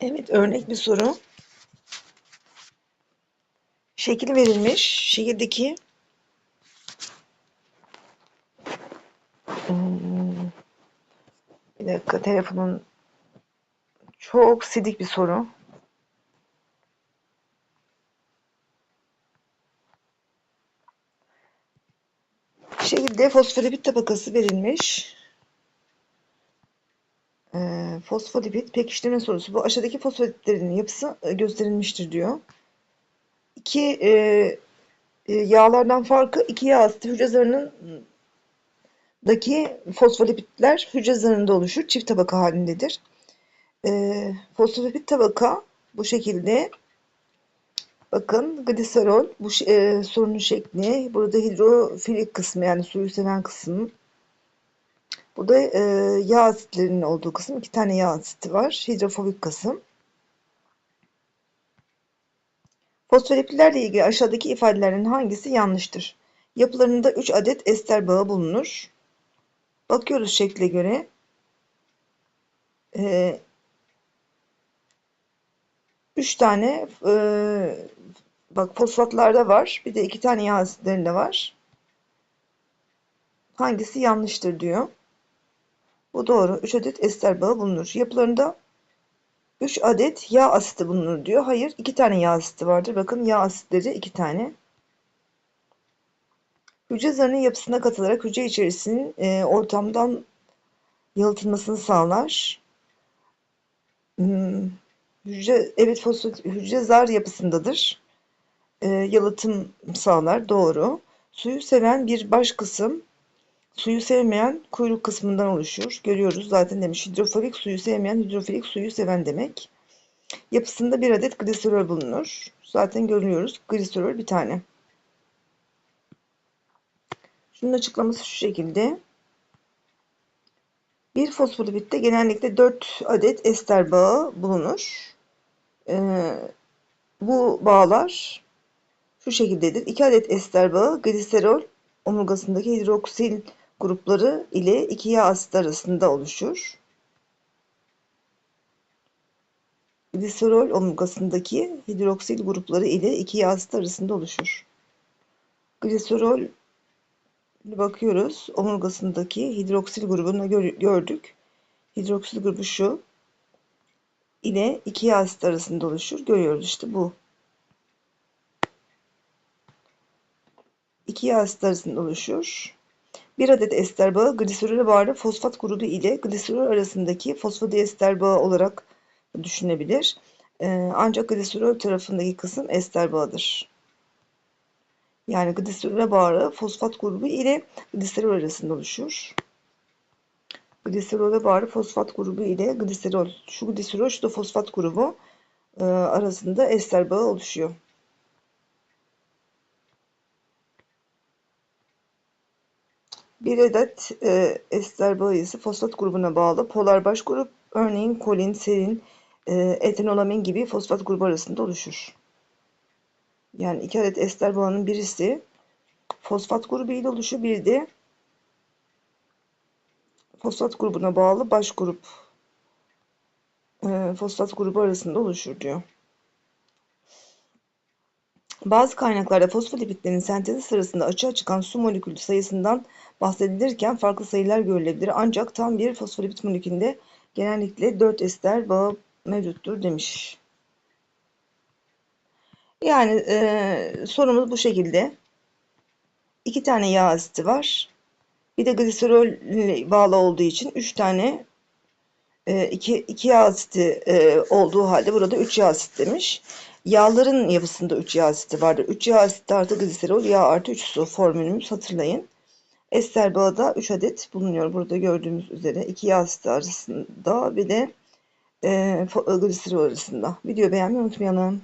Evet, örnek bir soru. Şekil verilmiş. Şekildeki Hmm, bir dakika telefonun çok sidik bir soru. Şekilde fosfolipid tabakası verilmiş. Ee, fosfolipid pekiştirme sorusu. Bu aşağıdaki fosfolipidlerin yapısı e, gösterilmiştir diyor. İki e, e, yağlardan farkı iki yağ asidi hücre zarının daki fosfolipidler hücre zarında oluşur. Çift tabaka halindedir. E, fosfolipid tabaka bu şekilde bakın gliserol bu e, sorunun şekli. Burada hidrofilik kısmı yani suyu seven kısım. Burada e, yağ asitlerinin olduğu kısım. iki tane yağ asiti var. Hidrofobik kısım. Fosfolipidlerle ilgili aşağıdaki ifadelerin hangisi yanlıştır? Yapılarında 3 adet ester bağı bulunur. Bakıyoruz şekle göre. Ee, üç tane e, bak fosfatlarda var. Bir de iki tane yağ asitlerinde var. Hangisi yanlıştır diyor. Bu doğru. 3 adet ester bağı bulunur. Yapılarında 3 adet yağ asiti bulunur diyor. Hayır, 2 tane yağ asiti vardır. Bakın yağ asitleri 2 tane. Hücre zarının yapısına katılarak hücre içerisinin e, ortamdan yalıtılmasını sağlar. Hmm, hücre evet fosfat hücre zar yapısındadır. E, yalıtım sağlar. Doğru. Suyu seven bir baş kısım suyu sevmeyen kuyruk kısmından oluşur. Görüyoruz zaten demiş hidrofilik suyu sevmeyen hidrofilik suyu seven demek. Yapısında bir adet gliserol bulunur. Zaten görüyoruz. Gliserol bir tane. Şunun açıklaması şu şekilde. Bir fosfolipitte genellikle 4 adet ester bağı bulunur. Ee, bu bağlar şu şekildedir. 2 adet ester bağı gliserol omurgasındaki hidroksil grupları ile iki yağ asit arasında oluşur. Gliserol omurgasındaki hidroksil grupları ile iki yağ asit arasında oluşur. Gliserol bakıyoruz. Omurgasındaki hidroksil grubunu gördük. Hidroksil grubu şu ile iki yağ asit arasında oluşur. Görüyoruz işte bu. İki yağ asit arasında oluşur. Bir adet ester bağı gliserol bağlı fosfat grubu ile gliserol arasındaki fosfodiester bağı olarak düşünebilir. Ee, ancak gliserol tarafındaki kısım ester bağıdır. Yani gliserole bağlı fosfat grubu ile gliserol arasında oluşur. Gliserole bağlı fosfat grubu ile gliserol, şu gliserol, şu da fosfat grubu e, arasında ester bağı oluşuyor. Bir adet e, ester ise fosfat grubuna bağlı polar baş grup, örneğin kolin, serin, e, etenolamin gibi fosfat grubu arasında oluşur. Yani iki adet ester bağının birisi fosfat grubu ile oluşuyor. Bir de fosfat grubuna bağlı baş grup e, fosfat grubu arasında oluşur diyor. Bazı kaynaklarda fosfolipidlerin sentezi sırasında açığa çıkan su molekülü sayısından bahsedilirken farklı sayılar görülebilir. Ancak tam bir fosfolipid molekülünde genellikle 4 ester bağı mevcuttur demiş. Yani e, sorumuz bu şekilde. İki tane yağ asiti var. Bir de gliserol bağlı olduğu için üç tane e, iki, iki yağ asiti e, olduğu halde burada üç yağ asit demiş. Yağların yapısında üç yağ asiti vardır. Üç yağ asiti artı gliserol yağ artı 3 su formülümüz hatırlayın. Ester bağı da 3 adet bulunuyor. Burada gördüğümüz üzere iki yağ asiti arasında bir de e, gliserol arasında. Video beğenmeyi unutmayalım.